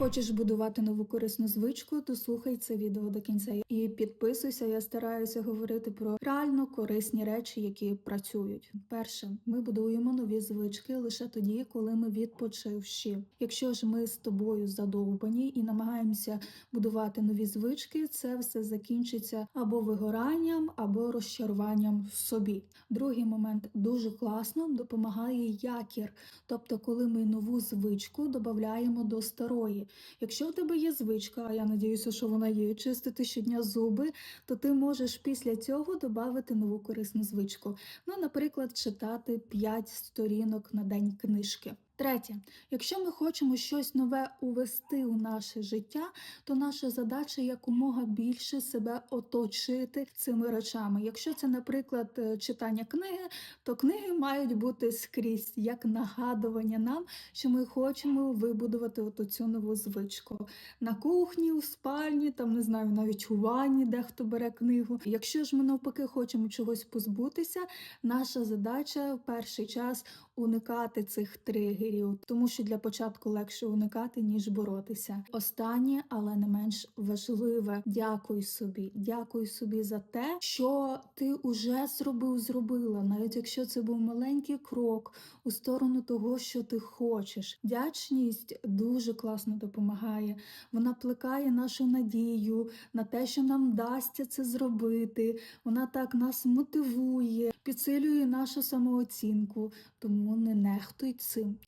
Хочеш будувати нову корисну звичку, то слухай це відео до кінця і підписуйся. Я стараюся говорити про реально корисні речі, які працюють. Перше, ми будуємо нові звички лише тоді, коли ми відпочивші. Якщо ж ми з тобою задовбані і намагаємося будувати нові звички, це все закінчиться або вигоранням, або розчаруванням в собі. Другий момент дуже класно допомагає якір, тобто, коли ми нову звичку додаємо до старої. Якщо в тебе є звичка, а я надіюся, що вона є, чистити щодня зуби, то ти можеш після цього додати нову корисну звичку. Ну, наприклад, читати 5 сторінок на день книжки. Третє, якщо ми хочемо щось нове увести у наше життя, то наша задача якомога більше себе оточити цими речами. Якщо це, наприклад, е, читання книги, то книги мають бути скрізь як нагадування нам, що ми хочемо вибудувати оту цю нову звичку на кухні, у спальні, там не знаю, навіть у ванні, де хто бере книгу. Якщо ж ми навпаки хочемо чогось позбутися, наша задача в перший час уникати цих тригерів, тому що для початку легше уникати, ніж боротися. Останнє, але не менш важливе, дякуй собі. Дякуй собі за те, що ти уже зробив, зробила, навіть якщо це був маленький крок у сторону того, що ти хочеш. Вдячність дуже класно допомагає. Вона плекає нашу надію на те, що нам вдасться це зробити. Вона так нас мотивує, підсилює нашу самооцінку. Тому не нехтуй цим.